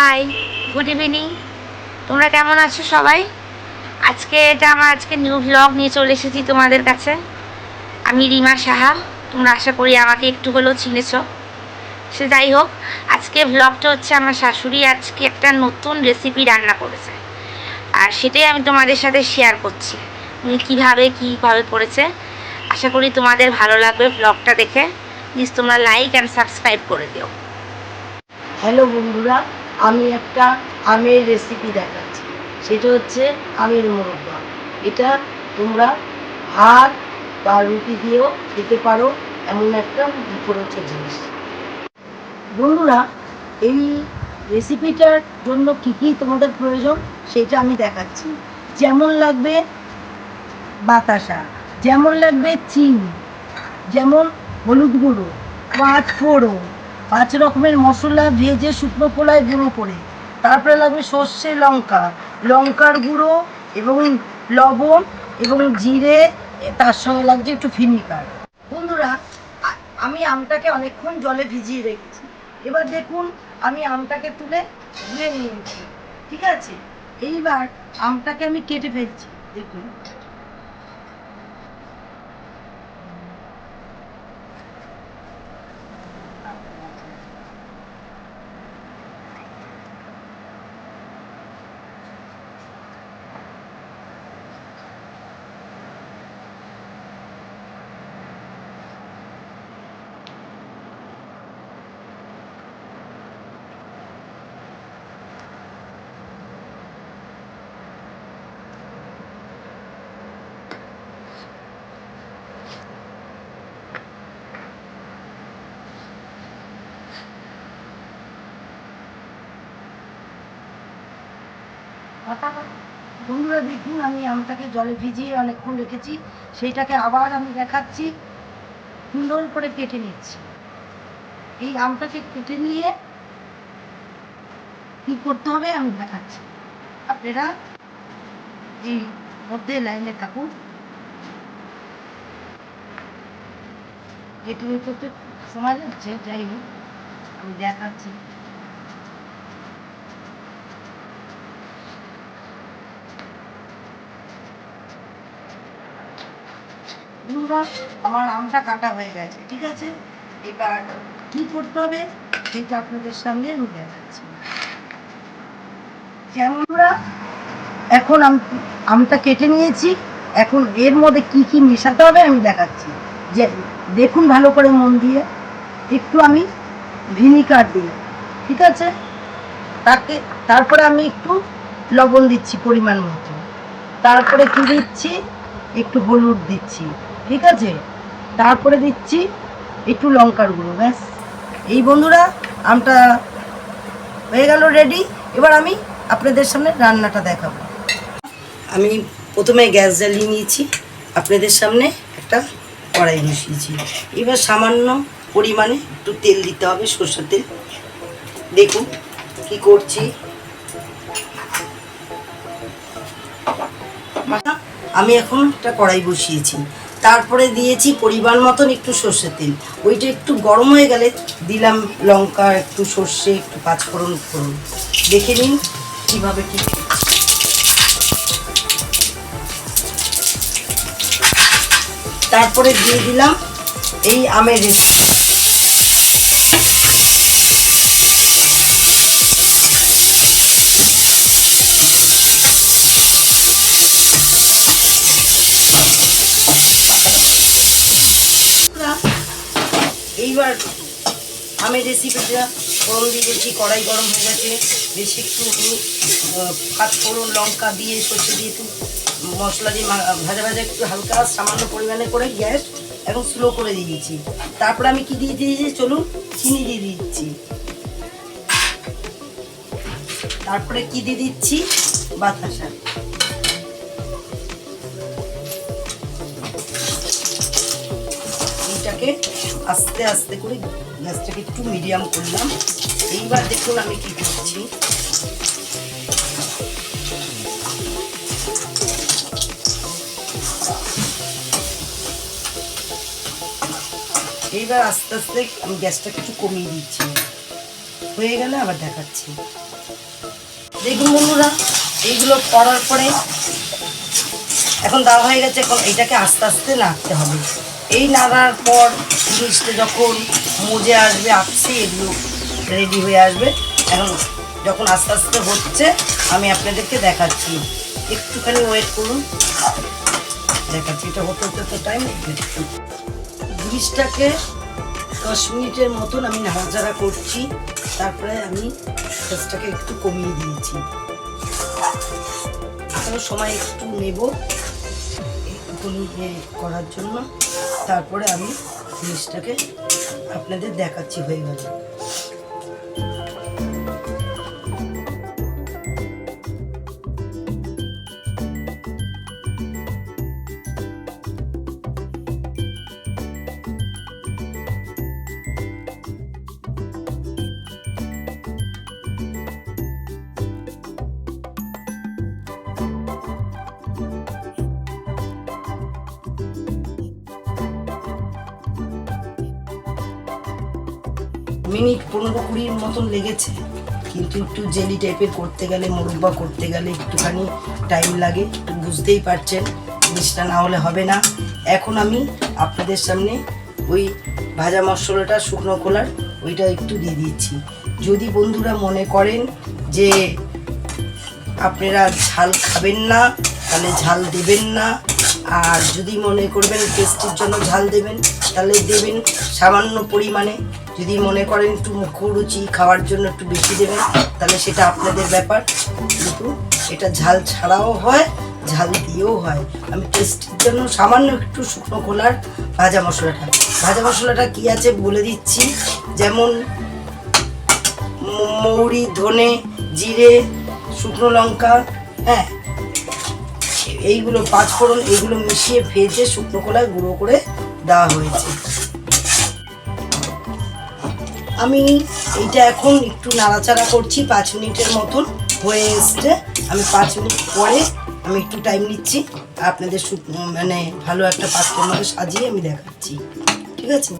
Hi good evening তোমরা কেমন আছো সবাই? আজকে এটা আমার আজকে নিউ ব্লগ নিয়ে চলে এসেছি তোমাদের কাছে। আমি রিমা সাহা, তোমরা আশা করি আমাকে একটু হলেও চিনেছ। সে যাই হোক, আজকে ব্লগটা হচ্ছে আমার শাশুড়ি আজকে একটা নতুন রেসিপি রান্না করেছে। আর সেটাই আমি তোমাদের সাথে শেয়ার করছি। উনি কীভাবে কীভাবে করেছে। আশা করি তোমাদের ভালো লাগবে ব্লগটা দেখে। প্লিজ তোমরা লাইক অ্যান্ড সাবস্ক্রাইব করে দিও। হ্যালো বন্ধুরা। আমি একটা আমের রেসিপি দেখাচ্ছি। সেটা হচ্ছে আমের মোরব্বা। এটা তোমরা ভাত বা রুটি দিয়েও খেতে পারো এমন একটা মুখরোচক জিনিস। বন্ধুরা, এই রেসিপিটার জন্য কী কী তোমাদের প্রয়োজন সেটা আমি দেখাচ্ছি। যেমন লাগবে বাতাসা, যেমন লাগবে চিনি, যেমন হলুদ গুঁড়ো পাঁচ ফোড়ন পাঁচ রকমের মশলা ভেজে শুকনো পোলায় গুঁড়ো করে। তারপরে লাগবে সর্ষে, লঙ্কা। লঙ্কার গুঁড়ো এবং লবণ এবং জিরে তার সঙ্গে লাগছে একটু ফিনিকার বন্ধুরা আমি আমটাকে অনেকক্ষণ জলে ভিজিয়ে রেখেছি। এবার দেখুন, আমি আমটাকে তুলে ধুয়ে নিয়েছি। ঠিক আছে? এইবার আমটাকে আমি কেটে ফেলছি। দেখুন। বন্ধুরা, দেখুন, আমি আমটাকে জলে ভিজিয়ে অনেকক্ষণ রেখেছি। সেইটাকে আবার আমি দেখাচ্ছি। সুন্দর করে কেটে নিচ্ছি। এই আমটাকে কেটে নিয়ে কি করতে হবে আমি দেখাচ্ছি। আপনারা এই মধ্যে লাইনে থাকুন। কেটে নিতে তো সময় যাচ্ছে যাই হোক, আমি দেখাচ্ছি। বন্ধুরা, আমার আমটা কাটা হয়ে গেছে, ঠিক আছে? এবার কি করতে হবে সেটা আপনাদের সামনে আমি দেখাচ্ছি। যেমন আমরা এখন আমটা কেটে নিয়েছি, এখন এর মধ্যে কি কি মেশাতে হবে আমি দেখাচ্ছি। যে দেখুন ভালো করে মন দিয়ে, একটু আমি ভিনিগার দিই ঠিক আছে? তাকে, তারপরে আমি একটু লবণ দিচ্ছি পরিমাণ মতো। তারপরে কি দিচ্ছি? একটু হলুদ দিচ্ছি। ঠিক আছে? তারপরে দিচ্ছি একটু লঙ্কার গুঁড়ো, ব্যাস। এই বন্ধুরা, আমটা হয়ে গেল রেডি এবার আমি আপনাদের সামনে রান্নাটা দেখাবো। আমি প্রথমে গ্যাস জ্বালিয়ে নিয়েছি। আপনাদের সামনে একটা কড়াই বসিয়েছি। এবার সামান্য পরিমাণে একটু তেল দিতে হবে, সর্ষের তেল। দেখুন কি করছি। আমি এখন একটা কড়াই বসিয়েছি। তারপরে দিয়েছি পরিমাণ মতন একটু সর্ষের তেল। ওইটা একটু গরম হয়ে গেলে দিলাম লঙ্কা, একটু সর্ষে, একটু পাঁচফোড়ন ফোড়ন। দেখে নিন কীভাবে কী তারপরে দিয়ে দিলাম এই আমের রেসিপি। আমের রেসিপিটা গরম দিয়ে দিয়েছি, কড়াই গরম হয়ে গেছে। বেশি একটু পাঁচফোড়ন লঙ্কা দিয়ে সর্ষে দিয়ে একটু মশলা দিয়ে ভাজা ভাজা একটু হালকা সামান্য পরিমাণে করে গ্যাস এবং স্লো করে দিয়েছি। তারপরে আমি কি দিয়ে দিয়েছি চলুন? চিনি দিয়ে দিচ্ছি। তারপরে কি দিয়ে দিচ্ছি? বাতাসা এইটাকে আস্তে আস্তে করে গ্যাসটাকে একটু মিডিয়াম করলাম। এইবার দেখুন আমি কি করছি। এইবার আস্তে আস্তে আমি গ্যাসটাকে একটু কমিয়ে দিচ্ছি। হয়ে গেলে আবার দেখাচ্ছি। দেখুন বন্ধুরা, এইগুলো করার পরে এখন দেওয়া হয়ে গেছে, এখন এটাকে আস্তে আস্তে নাড়তে হবে। এই নাড়ার পর জিনিসটা যখন মজে আসবে, আপসে, এগুলো রেডি হয়ে আসবে। এখন যখন আস্তে আস্তে হচ্ছে, আমি আপনাদেরকে দেখাচ্ছি। একটুখানি ওয়েট করুন। দেখাচ্ছি, এটা হতে হতে তো টাইম জিনিসটাকে দশ মিনিটের মতন আমি নাড়াচাড়া করছি। তারপরে আমি গ্যাসটাকে একটু কমিয়ে দিয়েছি। আরও সময় একটু নেব। একটুখানি এ করার জন্য তারপরে আমি জিনিসটাকে আপনাদের দেখাচ্ছি হয়ে গেল। মিনিট পনেরো কুড়ির মতন লেগেছে। কিন্তু একটু জেলি টাইপের করতে গেলে, মুরব্বা করতে গেলে একটুখানি টাইম লাগে। বুঝতেই পারছেন, জিনিসটা না হলে হবে না। এখন আমি আপনাদের সামনে ওই ভাজা মশলাটা, শুকনো খোলার, ওইটা একটু দিয়ে দিচ্ছি। যদি বন্ধুরা মনে করেন যে আপনারা ঝাল খাবেন না, তাহলে ঝাল দেবেন না। আর যদি মনে করবেন টেস্টের জন্য ঝাল দেবেন, তাহলে দেবেন সামান্য পরিমাণে। যদি মনে করেন একটু মুখরুচি খাওয়ার জন্য একটু বেশি দেবেন, তাহলে সেটা আপনাদের ব্যাপার। কিন্তু এটা ঝাল ছাড়াও হয়, ঝাল দিয়েও হয়। আমি টেস্টের জন্য সামান্য একটু শুকনো খোলার ভাজা মশলাটা। ভাজা মশলাটা কি আছে বলে দিচ্ছি। যেমন মৌরি, ধনে, জিরে, শুকনো লঙ্কা হ্যাঁ। এইগুলো পাঁচ ফোড়ন এইগুলো মিশিয়ে ভেজে শুকনো কলায় গুঁড়ো করে দেওয়া হয়েছে। আমি এটা এখন একটু নাড়াচাড়া করছি পাঁচ মিনিটের মতন হয়ে এসছে। আমি পাঁচ মিনিট পরে আমি একটু টাইম নিচ্ছি। আপনাদের মানে ভালো একটা পাত্রের মতো সাজিয়ে আমি দেখাচ্ছি। ঠিক আছে?